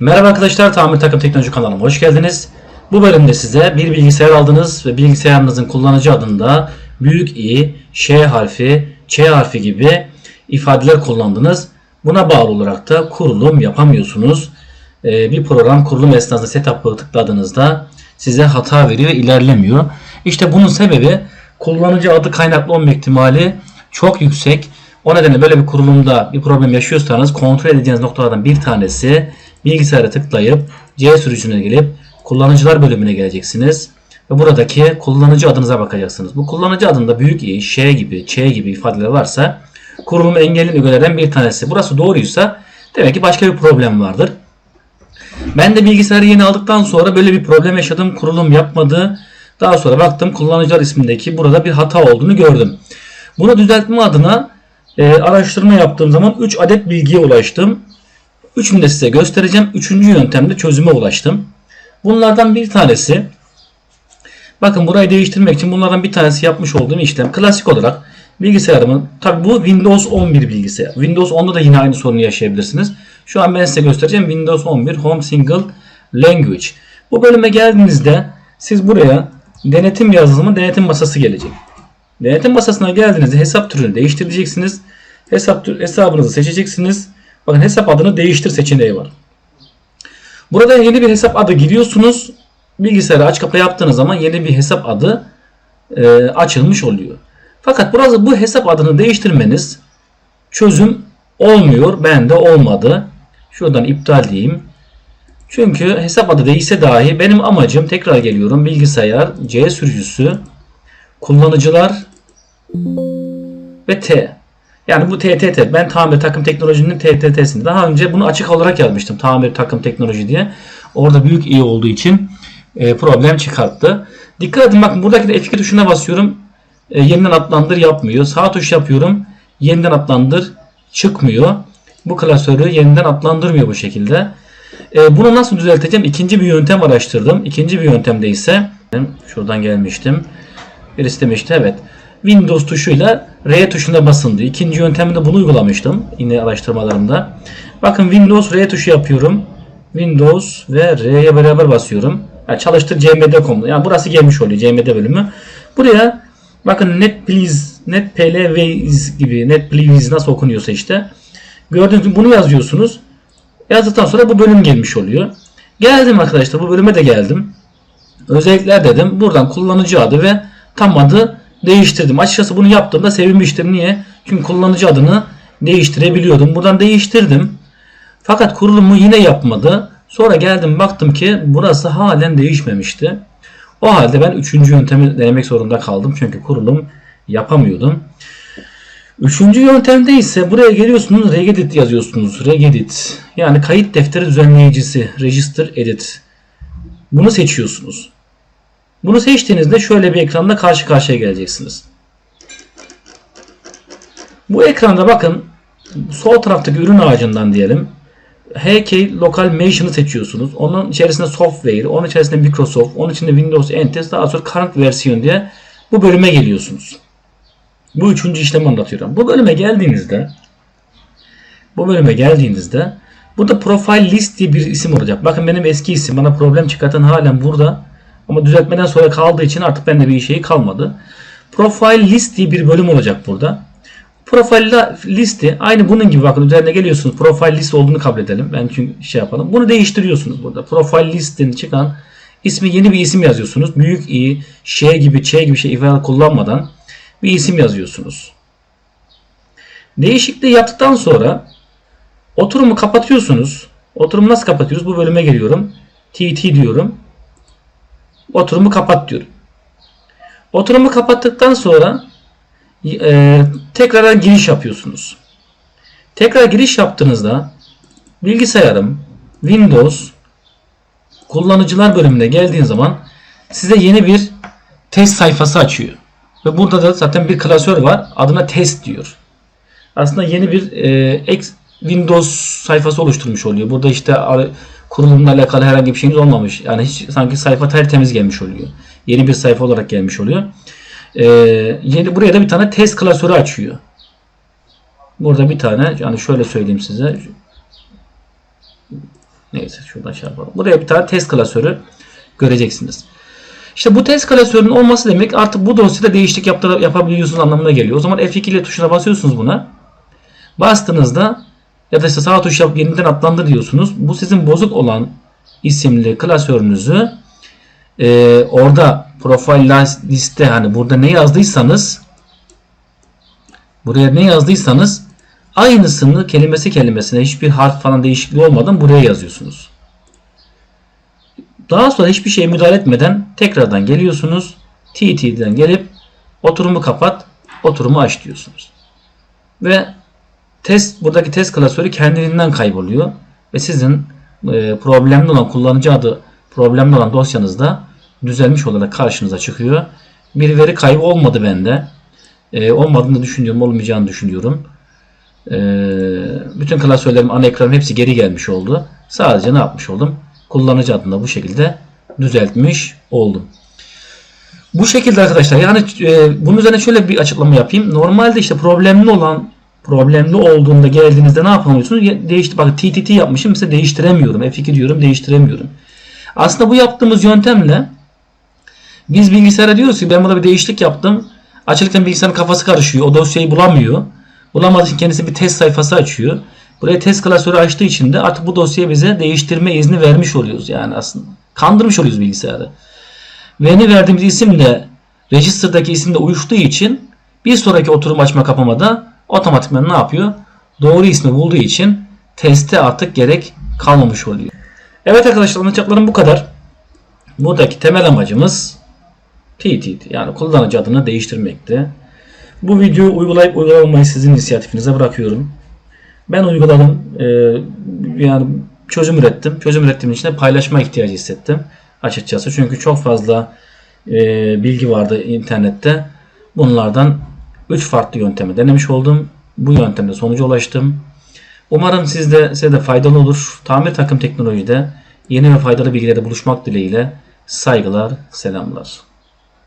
Merhaba arkadaşlar, Tamir Takım Teknoloji kanalıma hoş geldiniz. Bu bölümde size bir bilgisayar aldınız ve bilgisayarınızın kullanıcı adında büyük i, ş harfi, ç harfi gibi ifadeler kullandınız. Buna bağlı olarak da kurulum yapamıyorsunuz. Ee, bir program kurulum esnasında setup'ı tıkladığınızda size hata veriyor ve ilerlemiyor. İşte bunun sebebi kullanıcı adı kaynaklı olma ihtimali çok yüksek. O nedenle böyle bir kurulumda bir problem yaşıyorsanız kontrol edeceğiniz noktalardan bir tanesi bilgisayara tıklayıp C sürücüne gelip kullanıcılar bölümüne geleceksiniz. Ve buradaki kullanıcı adınıza bakacaksınız. Bu kullanıcı adında büyük i, ş gibi, ç gibi ifadeler varsa kurulumu engelli ögelerden bir tanesi. Burası doğruysa demek ki başka bir problem vardır. Ben de bilgisayarı yeni aldıktan sonra böyle bir problem yaşadım. Kurulum yapmadı. Daha sonra baktım kullanıcılar ismindeki burada bir hata olduğunu gördüm. Bunu düzeltme adına e, araştırma yaptığım zaman 3 adet bilgiye ulaştım. Üçünü de size göstereceğim. Üçüncü yöntemde çözüme ulaştım. Bunlardan bir tanesi bakın burayı değiştirmek için bunlardan bir tanesi yapmış olduğum işlem klasik olarak bilgisayarımın tabi bu Windows 11 bilgisayar. Windows 10'da da yine aynı sorunu yaşayabilirsiniz. Şu an ben size göstereceğim Windows 11 Home Single Language. Bu bölüme geldiğinizde siz buraya denetim yazılımı denetim masası gelecek. Denetim masasına geldiğinizde hesap türünü değiştireceksiniz. Hesap tür, hesabınızı seçeceksiniz. Bakın hesap adını değiştir seçeneği var. Burada yeni bir hesap adı giriyorsunuz. Bilgisayarı aç kapa yaptığınız zaman yeni bir hesap adı e, açılmış oluyor. Fakat burası bu hesap adını değiştirmeniz çözüm olmuyor. Bende olmadı. Şuradan iptal diyeyim. Çünkü hesap adı değişse dahi benim amacım tekrar geliyorum bilgisayar C sürücüsü kullanıcılar ve T. Yani bu TTT. Ben tamir takım teknolojinin TTT'sini. Daha önce bunu açık olarak yazmıştım. Tamir takım teknoloji diye. Orada büyük iyi olduğu için e, problem çıkarttı. Dikkat edin bakın buradaki de F2 tuşuna basıyorum. E, yeniden adlandır yapmıyor. Sağ tuş yapıyorum. Yeniden adlandır çıkmıyor. Bu klasörü yeniden adlandırmıyor bu şekilde. E, bunu nasıl düzelteceğim? İkinci bir yöntem araştırdım. İkinci bir yöntemde ise şuradan gelmiştim. Birisi demişti evet. Windows tuşuyla R tuşuna basın diyor. İkinci yöntemde bunu uygulamıştım yine araştırmalarımda. Bakın Windows R tuşu yapıyorum. Windows ve R'ye beraber basıyorum. Yani çalıştır cmd.com. Yani burası gelmiş oluyor cmd bölümü. Buraya bakın net please, net pl gibi net please nasıl okunuyorsa işte. Gördüğünüz gibi bunu yazıyorsunuz. Yazdıktan sonra bu bölüm gelmiş oluyor. Geldim arkadaşlar bu bölüme de geldim. Özellikler dedim. Buradan kullanıcı adı ve tam adı değiştirdim. Açıkçası bunu yaptığımda sevinmiştim. Niye? Çünkü kullanıcı adını değiştirebiliyordum. Buradan değiştirdim. Fakat kurulumu yine yapmadı. Sonra geldim baktım ki burası halen değişmemişti. O halde ben üçüncü yöntemi denemek zorunda kaldım. Çünkü kurulum yapamıyordum. Üçüncü yöntemde ise buraya geliyorsunuz regedit yazıyorsunuz. Regedit yani kayıt defteri düzenleyicisi register edit. Bunu seçiyorsunuz. Bunu seçtiğinizde şöyle bir ekranda karşı karşıya geleceksiniz. Bu ekranda bakın sol taraftaki ürün ağacından diyelim. HK Local Mation'ı seçiyorsunuz. Onun içerisinde software, onun içerisinde Microsoft, onun içinde Windows NT, daha sonra current versiyon diye bu bölüme geliyorsunuz. Bu üçüncü işlemi anlatıyorum. Bu bölüme geldiğinizde bu bölüme geldiğinizde burada profile list diye bir isim olacak. Bakın benim eski isim bana problem çıkartan halen burada. Ama düzeltmeden sonra kaldığı için artık bende bir şeyi kalmadı. Profile list diye bir bölüm olacak burada. Profile listi aynı bunun gibi bakın üzerine geliyorsunuz. Profile list olduğunu kabul edelim. Ben çünkü şey yapalım. Bunu değiştiriyorsunuz burada. Profile listin çıkan ismi yeni bir isim yazıyorsunuz. Büyük i, ş gibi, ç gibi şey ifade kullanmadan bir isim yazıyorsunuz. Değişikliği yaptıktan sonra oturumu kapatıyorsunuz. Oturumu nasıl kapatıyoruz? Bu bölüme geliyorum. TT diyorum. Oturumu kapat diyorum. Oturumu kapattıktan sonra e, tekrar giriş yapıyorsunuz. Tekrar giriş yaptığınızda bilgisayarım Windows kullanıcılar bölümüne geldiğin zaman size yeni bir test sayfası açıyor. Ve burada da zaten bir klasör var. Adına test diyor. Aslında yeni bir e, Windows sayfası oluşturmuş oluyor. Burada işte kurulumla alakalı herhangi bir şeyiniz olmamış. Yani hiç sanki sayfa tertemiz gelmiş oluyor. Yeni bir sayfa olarak gelmiş oluyor. Ee, yeni buraya da bir tane test klasörü açıyor. Burada bir tane yani şöyle söyleyeyim size. Neyse şuradan şey yapalım. Buraya bir tane test klasörü göreceksiniz. İşte bu test klasörünün olması demek artık bu dosyada değişiklik yapabiliyorsunuz anlamına geliyor. O zaman F2 ile tuşuna basıyorsunuz buna. Bastığınızda ya da işte sağ tuş yapıp yeniden adlandır diyorsunuz. Bu sizin bozuk olan isimli klasörünüzü e, orada profil liste hani burada ne yazdıysanız buraya ne yazdıysanız aynısını kelimesi kelimesine hiçbir harf falan değişikliği olmadan buraya yazıyorsunuz. Daha sonra hiçbir şeye müdahale etmeden tekrardan geliyorsunuz. TT'den gelip oturumu kapat, oturumu aç diyorsunuz. Ve test buradaki test klasörü kendiliğinden kayboluyor ve sizin e, problemli olan kullanıcı adı problemli olan dosyanızda düzelmiş olarak karşınıza çıkıyor. Bir veri kaybı olmadı bende. E, olmadığını düşünüyorum, olmayacağını düşünüyorum. E, bütün klasörlerim ana ekranım hepsi geri gelmiş oldu. Sadece ne yapmış oldum? Kullanıcı adını bu şekilde düzeltmiş oldum. Bu şekilde arkadaşlar yani e, bunun üzerine şöyle bir açıklama yapayım. Normalde işte problemli olan problemli olduğunda geldiğinizde ne yapamıyorsunuz? Değişti bak TTT yapmışım mesela değiştiremiyorum. F2 diyorum değiştiremiyorum. Aslında bu yaptığımız yöntemle biz bilgisayara diyoruz ki ben burada bir değişiklik yaptım. Açılırken bilgisayarın kafası karışıyor. O dosyayı bulamıyor. Bulamadığı için kendisi bir test sayfası açıyor. Buraya test klasörü açtığı için de artık bu dosyayı bize değiştirme izni vermiş oluyoruz yani aslında. Kandırmış oluyoruz bilgisayarı. Ve yeni verdiğimiz isim de register'daki isimle uyuştuğu için bir sonraki oturum açma kapamada otomatikman ne yapıyor? Doğru ismi bulduğu için teste artık gerek kalmamış oluyor. Evet arkadaşlar anlatacaklarım bu kadar. Buradaki temel amacımız TTT yani kullanıcı adını değiştirmekti. Bu videoyu uygulayıp uygulamamayı sizin inisiyatifinize bırakıyorum. Ben uyguladım. Ee, yani çözüm ürettim. Çözüm ürettiğim için de paylaşma ihtiyacı hissettim açıkçası. Çünkü çok fazla e, bilgi vardı internette. Bunlardan 3 farklı yöntemi denemiş oldum. Bu yöntemde sonuca ulaştım. Umarım sizde, size de faydalı olur. Tamir takım teknolojide yeni ve faydalı bilgilere buluşmak dileğiyle saygılar, selamlar.